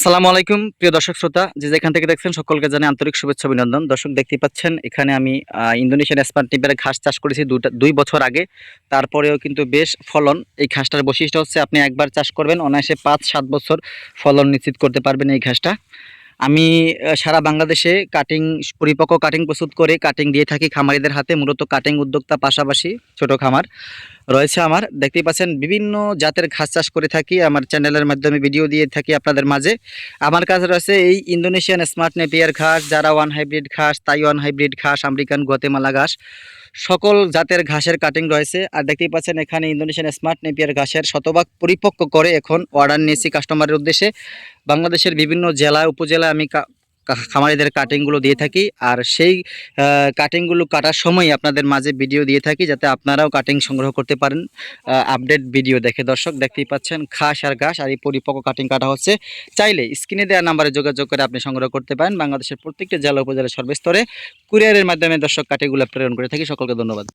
আসসালামু আলাইকুম, প্রিয় দর্শক শ্রোতা। যে যেখান থেকে দেখছেন, সকলকে জানাই আন্তরিক শুভেচ্ছা, অভিনন্দন। দর্শক দেখতে পাচ্ছেন, এখানে আমি ইন্দোনেশিয়ান স্পান টিপের ঘাস চাষ করেছি দুটা, দুই বছর আগে। তারপরেও কিন্তু বেশ ফলন। এই ঘাসটার বৈশিষ্ট্য হচ্ছে, আপনি একবার চাষ করবেন, অনায়াসে পাঁচ, সাত বছর ফলন নিশ্চিত করতে পারবেন এই ঘাসটা। আমি সারা বাংলাদেশে কাটিং, পরিপক্ক কাটিং প্রস্তুত করে কাটিং দিয়ে থাকি খামারিদের হাতে। মূলত কাটিং উদ্যোক্তা পাশাপাশি ছোট খামার। রয়েছে আমার। দেখতেই পাচ্ছেন, বিভিন্ন জাতের ঘাস চাষ করে থাকি। আমার চ্যানেলের মাধ্যমে ভিডিও দিয়ে থাকি আপনাদের মাঝে। আমার কাছে রয়েছে এই ইন্দোনেশিয়ান স্মার্ট নেপিয়ার ঘাস, যারা ওয়ান হাইব্রিড ঘাস তাইওয়ান হাইব্রিড ঘাস, আমেরিকান গুয়াতেমালা ঘাস, সকল জাতের ঘাসের কাটিং রয়েছে। আর দেখতেই পাচ্ছেন, এখানে ইন্দোনেশিয়ান স্মার্ট নেপিয়ার ঘাসের শতভাগ পরিপক্ক করে এখন অর্ডার নিয়েছি কাস্টমারের উদ্দেশ্যে। বাংলাদেশের বিভিন্ন জেলা, উপজেলায় আমি খামারিদের কাটিংগুলো দিয়ে থাকি। আর সেই কাটিংগুলো কাটার সময় আপনাদের মাঝে ভিডিও দিয়ে থাকি যাতে আপনারাও কাটিং সংগ্রহ করতে পারেন। আপডেট ভিডিও দেখে। দর্শক, দেখতেই পাচ্ছেন ঘাস আর ঘাস আর এই পরিপক্ক কাটিং কাটা হচ্ছে। চাইলে স্ক্রিনে দেওয়া নাম্বারে যোগাযোগ করে আপনি সংগ্রহ করতে পারেন। বাংলাদেশের প্রত্যেকটা জেলা উপজেলা সর্বস্তরে। কুরিয়ারের মাধ্যমে দর্শক কাটিংগুলো প্রেরণ করে থাকি। সকলকে ধন্যবাদ।